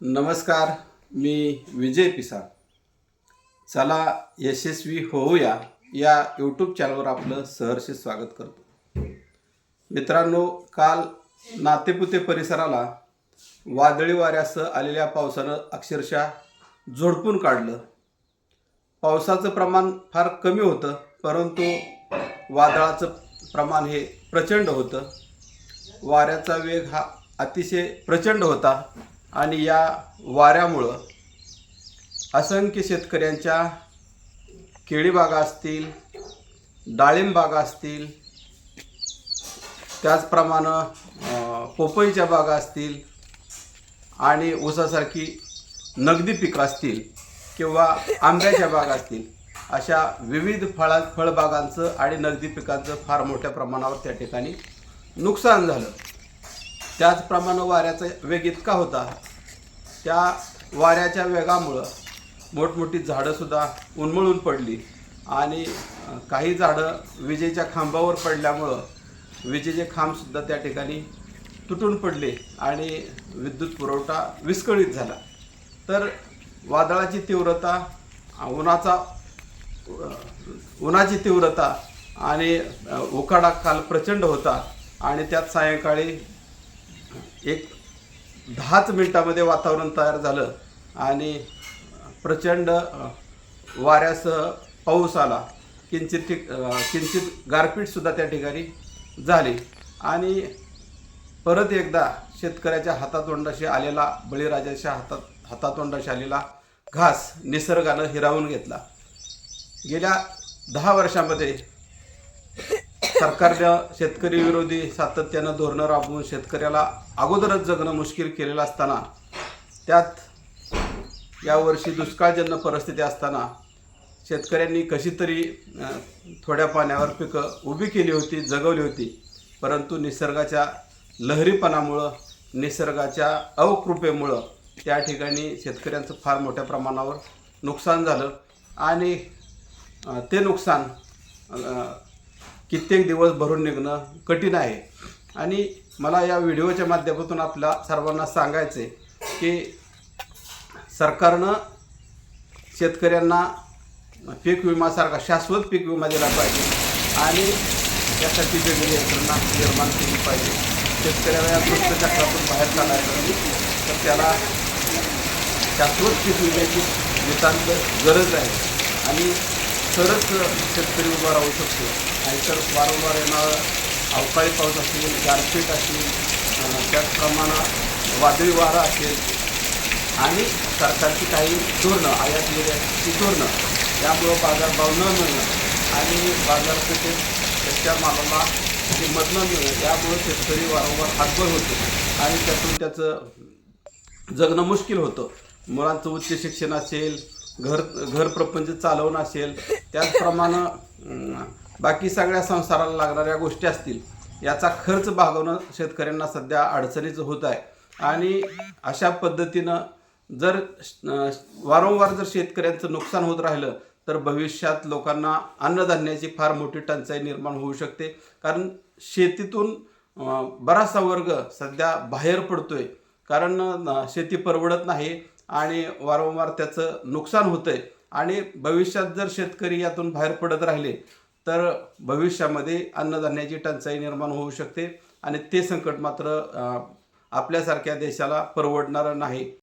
नमस्कार मी विजय पिसा चला यशस्वी होऊया या यूट्यूब चॅनलवर आपलं सहर्ष स्वागत करतो. मित्रांनो काल नातेपुते परिसराला वादळी वाऱ्यासह आलेल्या पावसानं अक्षरशः झोडपून काढलं. पावसाचं प्रमाण फार कमी होतं परंतु वादळाचं प्रमाण हे प्रचंड होतं. वाऱ्याचा वेग हा अतिशय प्रचंड होता. आणि या वाऱ्यामुळं असंख्य शेतकऱ्यांच्या केळीबागा असतील डाळिंबागा असतील त्याचप्रमाणे पोपईच्या बागा असतील आणि ऊसासारखी नगदी पिकं असतील किंवा आंब्याच्या बागा असतील अशा विविध फळा फळबागांचं आणि नगदी पिकांचं फार मोठ्या प्रमाणावर त्या ठिकाणी नुकसान झालं. त्याचप्रमाणे वाऱ्याचा वेग इतका होता त्या वाऱ्याच्या वेगामुळं मोठमोठी झाडंसुद्धा उन्मळून पडली. आणि काही झाडं विजेच्या खांबावर पडल्यामुळं विजेचे खांबसुद्धा त्या ठिकाणी तुटून पडले आणि विद्युत पुरवठा विस्कळीत झाला. तर वादळाची तीव्रता उन्हाचा उन्हाची तीव्रता आणि उकाडा काल प्रचंड होता आणि त्यात सायंकाळी एक दहाच मिनिटामध्ये वातावरण तयार झालं आणि प्रचंड वाऱ्यासह पाऊस आला. किंचित ठिक किंचित गारपीटसुद्धा त्या ठिकाणी झाली. आणि परत एकदा शेतकऱ्याच्या हातातोंडाशी आलेला बळीराजाच्या हातात हातातोंडाशी आलेला घास निसर्गानं हिरावून घेतला. गेल्या दहा वर्षामध्ये सरकारनं शेतकरी विरोधी सातत्यानं धोरणं राबवून शेतकऱ्याला अगोदरच जगणं मुश्किल केलेलं असताना त्यात यावर्षी दुष्काळजन्य परिस्थिती असताना शेतकऱ्यांनी कशी तरी थोड्या पाण्यावर पिकं उभी केली होती जगवली होती परंतु निसर्गाच्या लहरीपणामुळं निसर्गाच्या अवकृपेमुळं त्या ठिकाणी शेतकऱ्यांचं फार मोठ्या प्रमाणावर नुकसान झालं. आणि ते नुकसान कित्येक दिवस भरून निघणं कठीण आहे. आणि मला या व्हिडिओच्या माध्यमातून आपल्या सर्वांना सांगायचं आहे की सरकारनं शेतकऱ्यांना पीक विमासारखा शाश्वत पीक विमा दिला पाहिजे आणि त्यासाठी वेगळी यंत्रणा निर्माण केली पाहिजे. शेतकऱ्याला या दुष्टचक्रातून बाहेर काढायचं तर त्याला शाश्वत पीक विम्याची नितांत गरज आहे. आणि तरच शेतकरी उभा राहू शकतो. नाहीतर वारंवार येणार अवकाळी पाऊस असेल गारपीट असेल त्याचप्रमाणे वादळी वारा असेल आणि सरकारची काही धोरणं आयात निर्यातची धोरणं त्यामुळं बाजारभाव न मिळणं आणि बाजारपेठेत त्याच्या मालाला किंमत न मिळणं त्यामुळं शेतकरी वारंवार हातभर होतो आणि त्यातून त्याचं जगणं मुश्किल होतं. मुलांचं उच्च शिक्षण असेल घर घर प्रपंच चालवणं असेल त्याचप्रमाणे बाकी सगळ्या संसाराला लागणाऱ्या गोष्टी असतील याचा खर्च भागवणं शेतकऱ्यांना सध्या अडचणीचं होत आहे. आणि अशा पद्धतीनं जर वारंवार जर शेतकऱ्यांचं नुकसान होत राहिलं तर भविष्यात लोकांना अन्नधान्याची फार मोठी टंचाई निर्माण होऊ शकते. कारण शेतीतून बराचसा वर्ग सध्या बाहेर पडतोय. कारण शेती परवडत नाही आणि वारंवार त्याचं नुकसान होतंय. आणि भविष्यात जर शेतकरी यातून बाहेर पडत राहिले तर भविष्यामध्ये अन्नधान्याची टंचाई निर्माण होऊ शकते आणि ते संकट मात्र आपल्यासारख्या देशाला परवडणारं नाही.